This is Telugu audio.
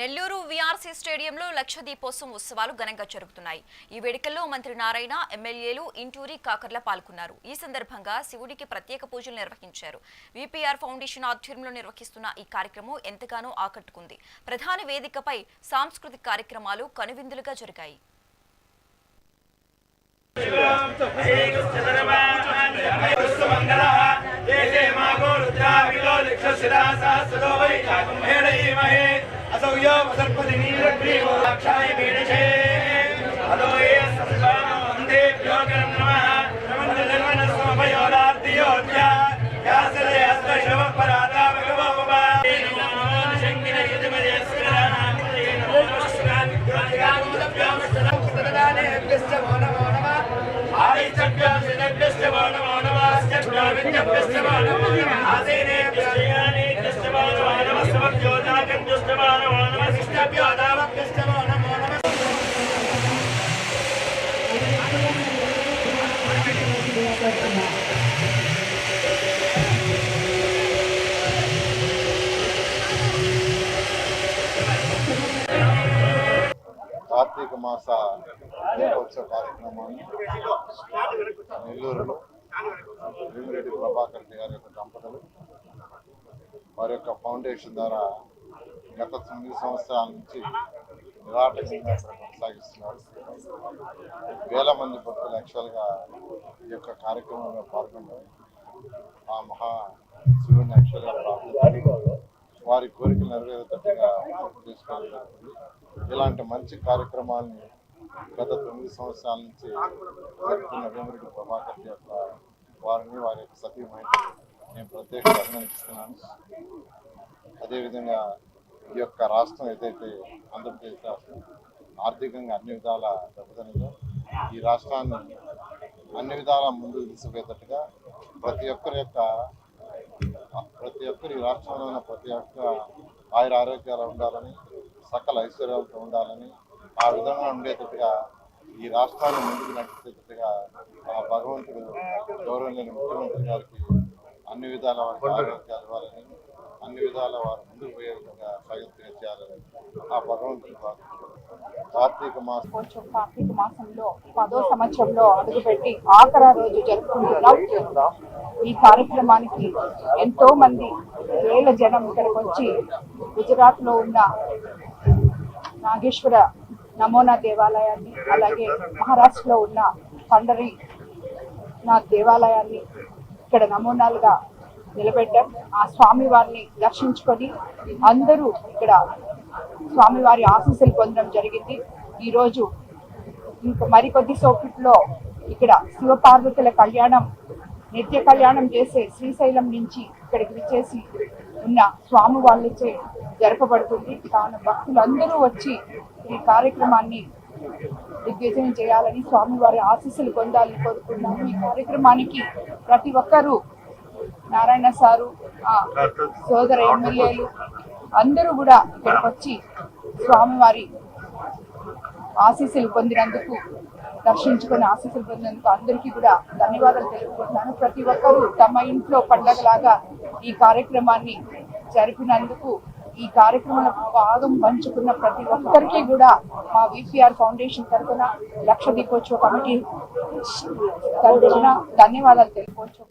నెల్లూరు విఆర్సీ స్టేడియంలో లక్ష దీపోత్సవం ఉత్సవాలు ఘనంగా జరుగుతున్నాయి. ఈ వేడుకల్లో మంత్రి నారాయణ ఎమ్మెల్యేలు ఇంటూరి కాకర్ల పాల్గొన్నారు. ఈ సందర్భంగా శివుడికి ప్రత్యేక పూజలు నిర్వహించారు. విపిఆర్ ఫౌండేషన్ ఆధ్వర్యంలో నిర్వహిస్తున్న ఈ కార్యక్రమం ఎంతగానో ఆకట్టుకుంది. ప్రధాన వేదికపై సాంస్కృతిక కార్యక్రమాలు కనువిందులుగా జరిగాయి. విలో శిరా వై वन्देभ्यो करं नमः नमन्त जन्मनस्वभयोदार्तियोऽद्य यासले अस्तशव परादा भगवो भवा नमो शङ्किन युतिमदे स्मरानामदे नमो नमस्काराभ्यामस्तदानेभ्यश्च वो नमो नमः आदित्यभ्यश्च वो नमो नमः अस्यभ्यश्च కార్తీక మాస దీపోత్సవ కార్యక్రమాన్ని నెల్లూరులో భీమిరెడ్డి ప్రభాకర్ రెడ్డి గారి యొక్క దంపతులు వారి యొక్క ఫౌండేషన్ ద్వారా గత తొమ్మిది సంవత్సరాల నుంచి నిరాటకంగా ఇక్కడ కొనసాగిస్తున్నారు. వేల మంది భక్తులు యాక్చువల్గా ఈ యొక్క కార్యక్రమంలో పాల్గొన్నారు. ఆ మహా శివుని యాక్చువల్గా ప్రార్థించి వారి కోరికలు నెరవేరేటట్టుగా తీసుకోవడం ఇలాంటి మంచి కార్యక్రమాల్ని గత తొమ్మిది సంవత్సరాల నుంచి జరుపుతున్న వేమిరెడ్డి ప్రభాకర్ యొక్క వారిని వారి యొక్క సతీమణి నేను ప్రత్యేకంగా అభినందిస్తున్నాను. అదేవిధంగా ఈ యొక్క రాష్ట్రం ఏదైతే ఆంధ్రప్రదేశ్ రాష్ట్రం ఆర్థికంగా అన్ని విధాల దెబ్బతిందో ఈ రాష్ట్రాన్ని అన్ని విధాల ముందుకు తీసుకుపోయేటట్టుగా ప్రతి ఒక్కరి యొక్క ప్రతి ఒక్కరు ఈ రాష్ట్రంలో ఉన్న ప్రతి ఒక్క ఆయుర ఆరోగ్యాలు ఉండాలని సకల ఐశ్వర్యాలతో ఉండాలని ఆ విధంగా ఉండేటట్టుగా ఈ రాష్ట్రాన్ని ముందుకు నడిచేటట్టుగా ఆ భగవంతుడు గౌరవనీయ ముఖ్యమంత్రి గారికి అన్ని విధాల వారికి ఆరోగ్యాలు ఇవ్వాలని అన్ని విధాల వారు ముందుకు పోయే విధంగా ప్రయత్నం చేయాలని ఆ భగవంతుడు కార్తీక మాసం. కొంచెం కార్తీక మాసంలో పదో సంవత్సరంలో అడుగుపెట్టి ఆఖరా రోజు జరుపుకుంటున్నాం. ఈ కార్యక్రమానికి ఎంతో మంది వేల జనం ఇక్కడికి వచ్చి గుజరాత్లో ఉన్న నాగేశ్వర నమోనా దేవాలయాన్ని అలాగే మహారాష్ట్రలో ఉన్న పండరి నా దేవాలయాన్ని ఇక్కడ నమూనాలుగా నిలబెట్టాం. ఆ స్వామి వారిని దర్శించుకొని అందరూ ఇక్కడ స్వామివారి ఆశీస్సులు పొందడం జరిగింది. ఈరోజు ఇంకా మరికొద్ది సోకిట్లో ఇక్కడ శివపార్వతుల కళ్యాణం నిత్య కళ్యాణం చేసే శ్రీశైలం నుంచి ఇక్కడికి విచ్చేసి ఉన్న స్వామి వాళ్ళచే జరపబడుతుంది. కావున భక్తులందరూ వచ్చి ఈ కార్యక్రమాన్ని దిగ్విజయం చేయాలని స్వామివారి ఆశీస్సులు పొందాలని కోరుకున్నాము ఈ కార్యక్రమానికి ప్రతి ఒక్కరూ నారాయణ సారు ఆ సోదర ఎమ్మెల్యేలు అందరూ కూడా ఇక్కడికి వచ్చి స్వామివారి ఆశీస్సులు పొందినందుకు దర్శించుకుని ఆశీస్సులు పొందినందుకు అందరికీ కూడా ధన్యవాదాలు తెలుపుకుంటున్నాను. ప్రతి ఒక్కరూ తమ ఇంట్లో పండగలాగా ఈ కార్యక్రమాన్ని జరిపినందుకు ఈ కార్యక్రమంలో భాగం పంచుకున్న ప్రతి ఒక్కరికి కూడా మా విపిఆర్ ఫౌండేషన్ తరఫున లక్ష దీపోత్సవ కమిటీ తరఫున ధన్యవాదాలు తెలుపుకోవచ్చు